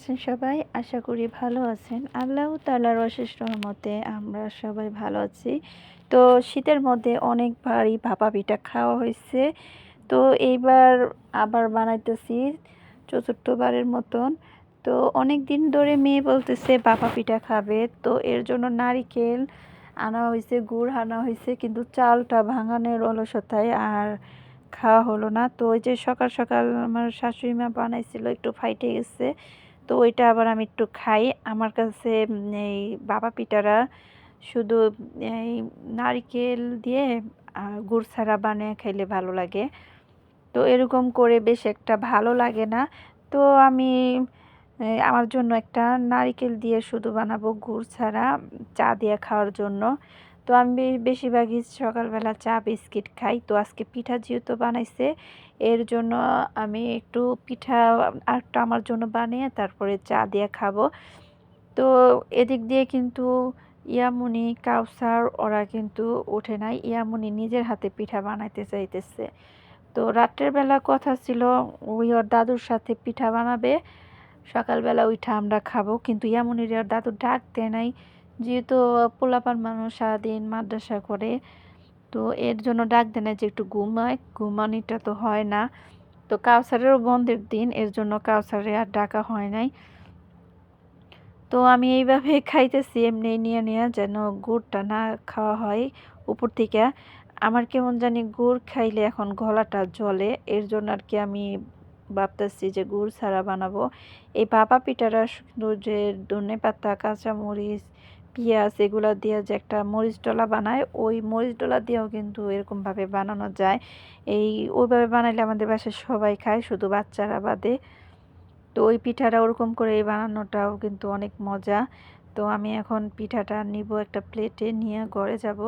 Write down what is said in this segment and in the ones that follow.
আছেন সবাই? আশা করি ভালো আছেন। আল্লাহ তালার অশেষ রহমতে আমরা সবাই ভালো আছি। তো শীতের মধ্যে অনেক ভারী ভাপা পিঠা খাওয়া হয়েছে। তো এইবার আবার বানাইতেছি চতুর্থবারের মতন। তো অনেক দিন ধরে মেয়ে বলতেছে ভাপা পিঠা খাবে। তো এর জন্য নারিকেল আনা হয়েছে, গুড় আনা হয়েছে, কিন্তু চালটা ভাঙানোর অলসতায় আর খাওয়া হলো না। তো ওই যে সকাল সকাল আমার শাশুড়ি মা বানাইছিল, একটু ফাইটে গেছে। তো ওইটা আবার আমি একটু খাই। আমার কাছে এই বাবা পিঠারা শুধু, এই নারকেল দিয়ে গুড় ছাড়া বানিয়ে খাইলে ভালো লাগে। তো এরকম করে বেশ একটা ভালো লাগে না। তো আমি আমার জন্য একটা নারকেল দিয়ে শুধু বানাবো গুড় ছাড়া, চা দিয়ে খাওয়ার জন্য। তো আমি বেশিরভাগই সকালবেলা চা, বিস্কিট খাই। তো আজকে পিঠা যেহেতু বানাইছে, এর জন্য আমি একটু পিঠা আরেকটা আমার জন্য বানিয়ে তারপরে চা দিয়ে খাব। তো এদিক দিয়ে কিন্তু ইয়ামুনি, কাউসার ওরা কিন্তু ওঠে নাই। ইয়ামুনি নিজের হাতে পিঠা বানাইতে চাইতেছে। তো রাত্রের বেলা কথা ছিল, ওই ওর দাদুর সাথে পিঠা বানাবে। সকালবেলা ওইটা আমরা খাব। কিন্তু ইয়ামুনির ওর দাদু ডাক দেয় নাই। যেহেতু পোলাপান মানুষ সারাদিন মাদ্রাসা করে, তো এর জন্য ডাক দেয় না যে একটু ঘুমায়। ঘুমানিটা তো হয় না। তো কাউসারেরও বন্ধের দিন, এর জন্য কাউসারে আর ডাকা হয় নাই। তো আমি এইভাবে খাইতেছি, এমনি নিয়ে নিয়ে যেন গুড়টা না খাওয়া হয় উপর থেকে। আমার কেমন জানি গুড় খাইলে এখন গলাটা জ্বলে, এর জন্য আর কি আমি ভাবতেছি যে গুড় ছাড়া বানাবো। এই ভাপা পিঠাটা শুধু যে ধনে পাতা কাঁচামরিচ পেঁয়াজ এগুলো দিয়ে যে একটা মরিচ ডলা বানায়, ওই মরিচ ডলা দিয়েও কিন্তু এরকমভাবে বানানো যায়। এই ওইভাবে বানাইলে আমাদের বাসায় সবাই খায়, শুধু বাচ্চারা বাদে। তো ওই পিঠাটা ওরকম করে এই বানানোটাও কিন্তু অনেক মজা। তো আমি এখন পিঠাটা নিব একটা প্লেটে, নিয়ে ঘরে যাব।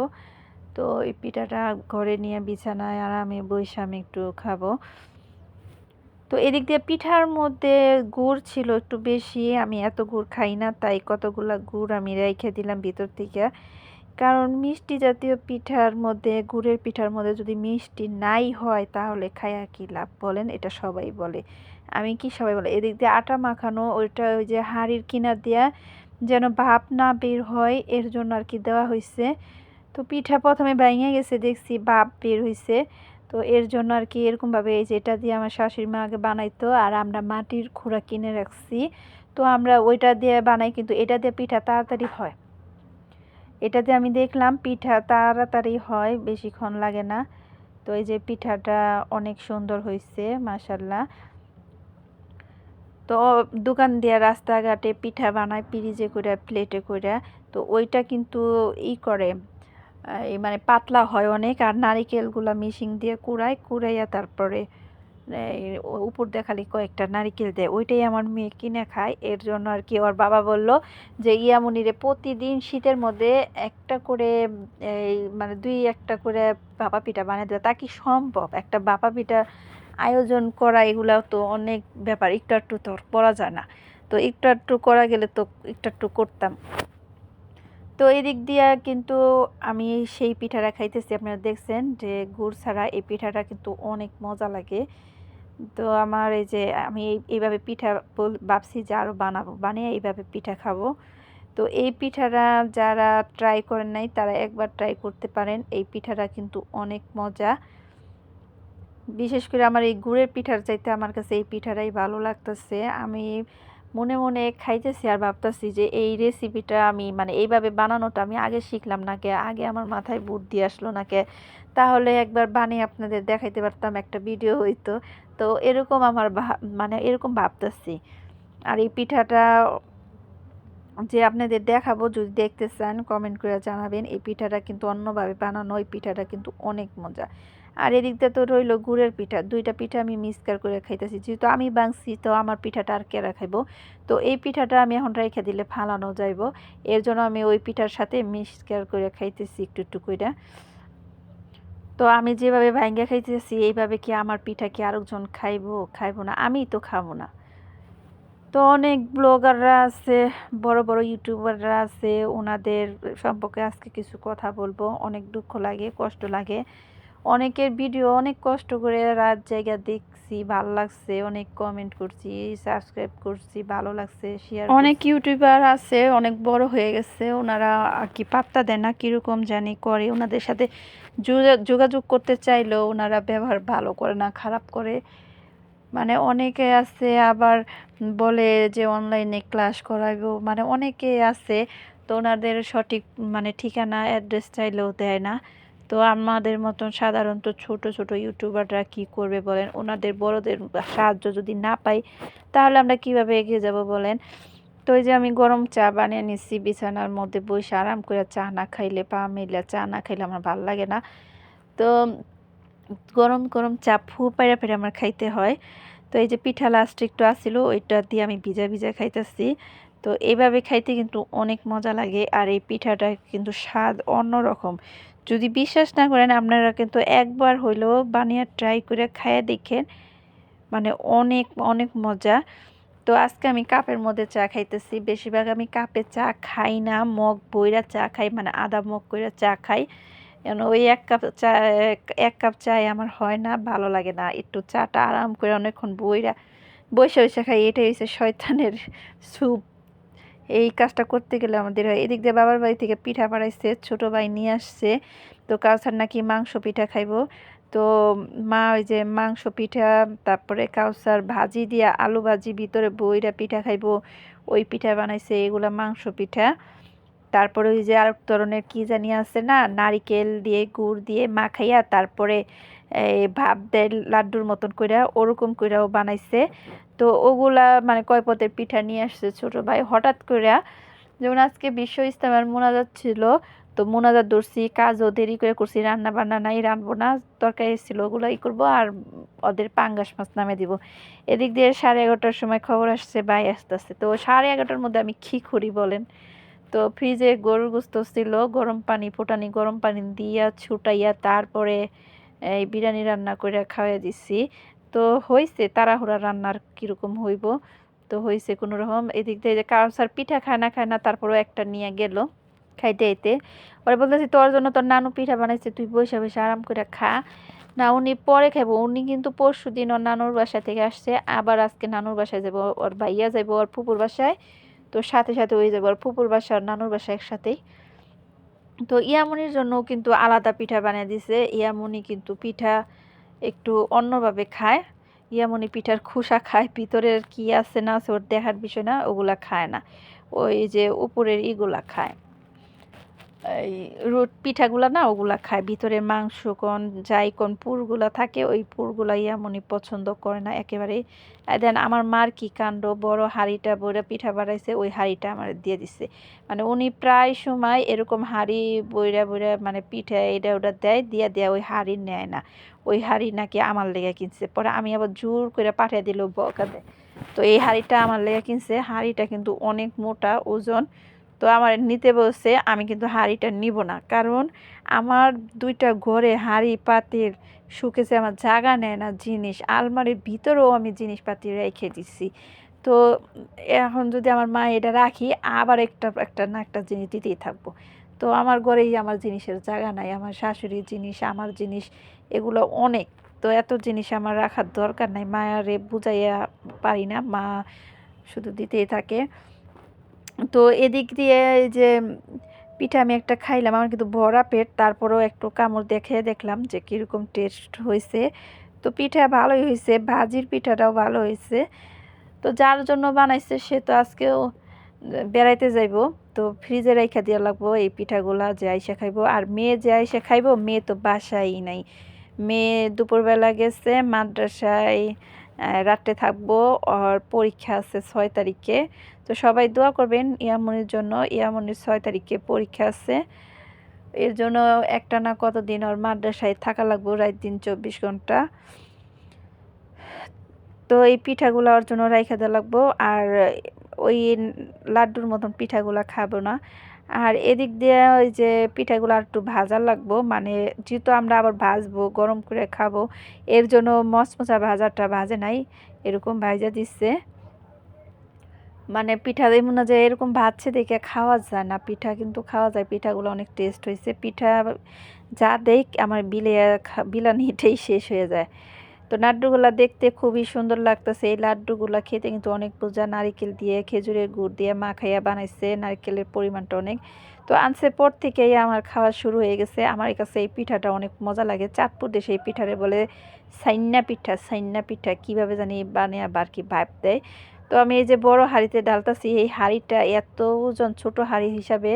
তো এই পিঠাটা ঘরে নিয়ে বিছানায় আরামে বসে আমি একটু খাব। তো এদিক দিয়ে পিঠার মধ্যে গুড় ছিল একটু বেশি, আমি এত গুড় খাই না, তাই কতগুলা গুড় আমি রেখে দিলাম ভিতর থেকে। কারণ মিষ্টি জাতীয় পিঠার মধ্যে, গুড়ের পিঠার মধ্যে যদি মিষ্টি নাই হয়, তাহলে খায়া কি লাভ বলেন? এটা সবাই বলে। আমি কি সবাই বলে? এদিক দিয়ে আটা মাখানো, ওইটা ওই যে হাঁড়ির কিনার দিয়া যেন ভাপ না বের হয়, এর জন্য আর কি দেওয়া হয়েছে তো পিঠা প্রথমে ভেঙে গেছে, দেখছি ভাপ বের হয়েছে তো এর জন্য আর কি এরকমভাবে এই যে এটা দিয়ে আমার শাশুড়ি মা আগে বানাইতো, আর আমরা মাটির খুঁড়া কিনে রাখছি। তো আমরা ওইটা দিয়ে বানাই, কিন্তু এটা দিয়ে পিঠা তাড়াতাড়ি হয়। এটা দিয়ে আমি দেখলাম পিঠা তাড়াতাড়ি হয়, বেশিক্ষণ লাগে না। তো এই যে পিঠাটা অনেক সুন্দর হয়েছে মাসাল্লাহ তো দোকান দিয়া রাস্তাঘাটে পিঠা বানায় পিরিজে করে প্লেটে করে তো ওইটা কিন্তু ই করে। মানে পাতলা হয় অনেক, আর নারিকেলগুলা মিশিং দিয়ে কুড়ায়, কুড়াইয়া তারপরে উপর দিয়ে খালি কয়েকটা নারিকেল দেয়। ওইটাই আমার মেয়ে কিনে খায়। এর জন্য আর কি ওর বাবা বলল যে, ইয়ামুনিরে প্রতিদিন শীতের মধ্যে একটা করে, এই মানে দুই একটা করে ভাপা পিঠা বানিয়ে দেবে। তা কি সম্ভব? একটা ভাপা পিঠা আয়োজন করা এগুলাও তো অনেক ব্যাপার। একটু একটু তো করা যায় না। তো একটু একটু করা গেলে তো একটু একটু করতাম। তো এই দিক দিয়ে কিন্তু আমি সেই পিঠাটা খাইতেছি, আপনারা দেখছেন যে গুড় ছাড়া এই পিঠাটা কিন্তু অনেক মজা লাগে। তো আমার এই যে আমি এই, এইভাবে পিঠা ভাবছি যে আরও বানাবো, বানিয়ে এইভাবে পিঠা খাব। তো এই পিঠাটা যারা ট্রাই করেন নাই, তারা একবার ট্রাই করতে পারেন, এই পিঠাটা কিন্তু অনেক মজা। বিশেষ করে আমার এই গুড়ের পিঠার চাইতে আমার কাছে এই পিঠাটাই ভালো লাগতেছে। আমি মনে মনে খাইতেছি আর ভাবতেছি যে এই রেসিপিটা আমি মানে এইভাবে বানানোটা আমি আগে শিখলাম না কে আগে আমার মাথায় বুদ্ধি আসলো না কে তাহলে একবার বানিয়ে আপনাদের দেখাইতে পারতাম একটা ভিডিও হইতো। তো এরকম আমার মানে এরকম ভাবতেছি। আর এই পিঠাটা যে আপনাদের দেখাবো, যদি দেখতে চান কমেন্ট করে জানাবেন। এই পিঠাটা কিন্তু অন্যভাবে বানানো এই পিঠাটা কিন্তু অনেক মজা। আর এদিকটা তো রইল গুড়ের পিঠা। দুইটা পিঠা আমি মিক্সকার করে খাইতেছি। যেহেতু আমি বাংছি তো আমার পিঠাটা আর কেরা খাইবো? তো এই পিঠাটা আমি এখন রেখে দিলে ফালানো যাইব। এর জন্য আমি ওই পিঠার সাথে মিক্সকার করে খাইতেছি একটু একটু করে তো আমি যেভাবে ভাঙ্গা খাইতেছি, এইভাবে কি আমার পিঠা কি আরেকজন খাইবো? খাইবো না আমি তো খাব না। তো অনেক ব্লগাররা আছে, বড় বড় ইউটিউবাররা আছে, ওনাদের সম্পর্কে আজকে কিছু কথা বলব। অনেক দুঃখ লাগে, কষ্ট লাগে। অনেকের ভিডিও অনেক কষ্ট করে রাত জায়গা দেখছি, ভালো লাগছে, অনেক কমেন্ট করছি সাবস্ক্রাইব করছি, ভালো লাগছে শেয়ার অনেক ইউটিউবার আছে, অনেক বড় হয়ে গেছে, ওনারা আর কি পাত্তা দেয় না কীরকম জানি করে। ওনাদের সাথে যোগাযোগ করতে চাইলেও ওনারা ব্যবহার ভালো করে না, খারাপ করে। মানে অনেকে আছে আবার বলে যে অনলাইনে ক্লাস করাইবো মানে অনেকে আছে তো ওনাদের সঠিক মানে ঠিকানা অ্যাড্রেস চাইলেও দেয় না। তো আমাদের মতন সাধারণত ছোট ছোট ইউটিউবাররা কি করবে বলেন? ওনাদের বড়দের সাহায্য যদি না পাই, তাহলে আমরা কীভাবে এগিয়ে যাব বলেন? তো এই যে আমি গরম চা বানিয়ে নিচ্ছি বিছানার মধ্যে বসে আরাম করে চা না খাইলে, পা মিলে চা না খাইলে আমার ভালো লাগে না। তো গরম গরম চা ফু পাইরা পেরে আমার খাইতে হয়। তো এই যে পিঠা লাস্ট একটু ওইটা দিয়ে আমি ভিজা ভিজা খাইতেছি। তো এইভাবে খাইতে কিন্তু অনেক মজা লাগে আর এই পিঠাটা কিন্তু স্বাদ অন্যরকম। যদি বিশ্বাস না করেন, আপনারা কিন্তু একবার হইলেও বানিয়ে ট্রাই করে খাইয়ে দেখেন। মানে অনেক অনেক মজা। তো আজকে আমি কাপের মধ্যে চা খাইতেছি। বেশিরভাগ আমি কাপে চা খাই না, মগ বইরা চা খাই মানে আদা মগ কইরা চা খাই। কেন ওই এক কাপ চা, এক কাপ চায় আমার হয় না, ভালো লাগে না। একটু চাটা আরাম করে অনেকক্ষণ বইরা, বসে বসে খাই। এটাই হচ্ছে শয়তানের স্যুপ এই কাজটা করতে গেলে আমাদের হয়। এদিক দিয়ে বাবার বাড়ি থেকে পিঠা বাড়াইছে ছোটো ভাই নিয়ে আসছে। তো কাউসার নাকি মাংস পিঠা খাইবো। তো মা ওই যে মাংস পিঠা, তারপরে কাউসার ভাজি দিয়া আলু ভাজি ভিতরে বইরা পিঠা খাইবো। ওই পিঠা বানাইছে, এগুলা মাংস পিঠা। তারপরে ওই যে আরেক ধরনের কী জানি আছে না, নারিকেল দিয়ে, গুড় দিয়ে মাখাইয়া তারপরে এই ভাব দেয় লাড্ডুর মতন কইরা, ওরকম কইরাও বানাইছে। তো ওগুলা মানে কয় পথের পিঠা নিয়ে আসছে ছোট ভাই। হঠাৎ কইরা যেমন আজকে বিশ্ব ইস্তেমার মোনাজাত ছিল, তো মোনাজাত ধরছি, কাজও দেরি করে করছি রান্না বান্না নাই রানবো না, তরকারি ছিল ওগুলো ই করব আর ওদের পাঙ্গাস মাছ নামে দিব। এদিক দিয়ে সাড়ে এগারোটার সময় খবর আসছে, ভাই আসতেছে। তো সাড়ে এগারোটার মধ্যে আমি কী করি বলেন? তো ফ্রিজে গরুর গোস্ত ছিল, গরম পানি, ফোটানি গরম পানি দিয়া ছুটাইয়া তারপরে এই বিরিয়ানি রান্না করে খাওয়াই দিছি। তো হয়েছে তাড়াহুড়া রান্নার কীরকম হইব? তো হয়েছে কোনো রকম, এদিক দিয়ে যে কাউসার পিঠা খায় না খায় না, তারপরেও একটা নিয়ে গেল খাইতে আইতে। পরে বলতেছি, তোর জন্য তোর নানু পিঠা বানাইছে, তুই বসে বসে আরাম করে খা। না, উনি পরে খাব উনি কিন্তু পরশু দিন ওর নানুর বাসা থেকে আসছে, আবার আজকে নানুর বাসায় যাব, ওর ভাইয়া যাব ওর ফুপুর বাসায়, তো সাথে সাথে ওই যাব ওর ফুপুর বাসা আর নানুর বাসা একসাথেই। তো ইয়ামনির জন্য কিন্তু আলাদা পিঠা বানিয়ে দিছে। ইয়ামনি কিন্তু পিঠা একটু অন্যভাবে খায়। ইয়ামনি পিঠার খোসা খায়, ভিতরের কি আছে না আছে ওর দেখার বিষয় না, ওগুলা খায় না। ওই যে উপরের ইগুলা খায়। এই রুট পিঠাগুলা না, ওগুলা খায়। ভিতরে মাংস কোন, যাই কোন পুরগুলা থাকে, ওই পুরগুলা ইয়ামনি পছন্দ করে না একেবারে। দেন আমার মার কি কাণ্ড, বড় হাঁড়িটা বইরা পিঠা বাড়াইছে ওই হাঁড়িটা আমার দিয়ে দিছে। মানে উনি প্রায় সময় এরকম হাঁড়ি বইরা বইরা মানে পিঠা এটা ওটা দেয়, দিয়া দেয়া ওই হাঁড়ি নেয় না। ওই হাঁড়ি নাকি আমার লেগে কিনছে। পরে আমি আবার জোর করে পাঠিয়ে দিল বকাতে তো এই হাঁড়িটা আমার লেগে কিনছে। হাঁড়িটা কিন্তু অনেক মোটা, ওজন তো আমার নিতে বলছে, আমি কিন্তু হাঁড়িটা নিব না। কারণ আমার দুইটা ঘরে হাঁড়ি পাতির শুকেছে আমার জায়গা নেয় না জিনিস। আলমারির ভিতরেও আমি জিনিসপাতি রেখে দিচ্ছি তো এখন যদি আমার মা এটা রাখি, আবার একটা একটা না একটা জিনিস দিতেই থাকব। তো আমার ঘরেই আমার জিনিসের জায়গা নাই, আমার শাশুড়ির জিনিস, আমার জিনিস, এগুলো অনেক। তো এত জিনিস আমার রাখার দরকার নাই। মায়ারে বুঝাইয়া পারি না, মা শুধু দিতেই থাকে। তো এদিক দিয়ে যে পিঠা আমি একটা খাইলাম, আমার কিন্তু ভরা পেট। তারপরেও একটু কামড় দেখে দেখলাম যে কীরকম টেস্ট হয়েছে তো পিঠা ভালোই হয়েছে ভাজির পিঠাটাও ভালো হয়েছে তো যার জন্য বানাইছে সে তো আজকেও বেড়াইতে যাইব। তো ফ্রিজে রাইখা দিয়া লাগবো, এই পিঠাগুলা যে আইসা খাইবো। আর মেয়ে যে আইসা খাইবো, মেয়ে তো বাসাই নাই। মেয়ে দুপুরবেলা গেছে মাদ্রাসায় রাত্রে থাকব আর পরীক্ষা আছে ছয় তারিখে। তো সবাই দোয়া করবেন ইয়ামনির জন্য। ইয়ামনির ছয় তারিখে পরীক্ষা আছে। এর জন্য একটা না কতদিন ওর মাদ্রাসায় থাকা লাগবো রাত দিন চব্বিশ ঘণ্টা। তো এই পিঠাগুলো ওর জন্য রাইখা দেওয়া লাগবো। আর ওই লাড্ডুর মতন পিঠাগুলা খাব না। আর এদিক দিয়ে ওই যে পিঠাগুলো আর একটু ভাজা লাগবো। মানে যেহেতু আমরা আবার ভাজবো, গরম করে খাব, এর জন্য মচমচা ভাজাটা ভাজে নাই, এরকম ভাজা দিচ্ছে। মানে পিঠা এমন যে এরকম ভাজছে দেখে খাওয়া যায় না, পিঠা কিন্তু খাওয়া যায়, পিঠাগুলো অনেক টেস্ট হয়েছে। পিঠা যা দেখ, আমার বিলে, বিলানিটাই শেষ হয়ে যায়। তো লাড্ডুগুলো দেখতে খুবই সুন্দর লাগতেছে। এই লাড্ডুগুলো খেতে কিন্তু অনেক বোঝা। নারিকেল দিয়ে, খেজুরের গুড় দিয়ে মাখাইয়া বানাইছে। নারকেলের পরিমাণটা অনেক। তো আনছে পর থেকেই আমার খাওয়া শুরু হয়ে গেছে। আমার কাছে এই পিঠাটা অনেক মজা লাগে। চাঁদপুর দেশে এই পিঠারে বলে সাইন্না পিঠা। সাইন্না পিঠা কীভাবে জানি বানিয়ে আবার কি ভাব দেয়। তো আমি এই যে বড় হাঁড়িতে ডালতাছি, এই হাঁড়িটা এত ওজন ছোট হাঁড়ি হিসাবে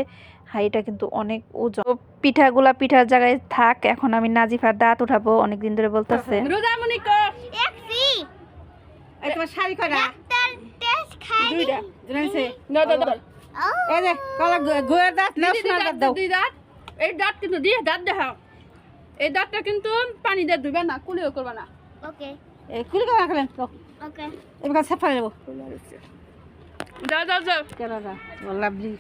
হাঁড়িটা কিন্তু অনেক ওজন। পিঠাগুলা পিঠার জায়গায় থাক এখন আমি নাজিফার দাঁত উঠাবো অনেক দিন ধরে বলতেছে। একসি এই তোমার শাড়ি কয়টা? ডাক্তার টেস্ট খাই দুইটা। জানাইছে না দাদা এই যে কলা গোয়ের দাঁত না সোনার দাঁত দাও। দুই দাঁত। এই দাঁত কিন্তু দিয়ে দাঁত দেখাও। এই দাঁতটা কিন্তু পানি দিয়ে ধুবে না কুলিও করবে না। ওকে। এই কুলি করা খেলেন ওকে। এবার সেফারে দেবো যাও যাও যাও। কেরালা লাভলি।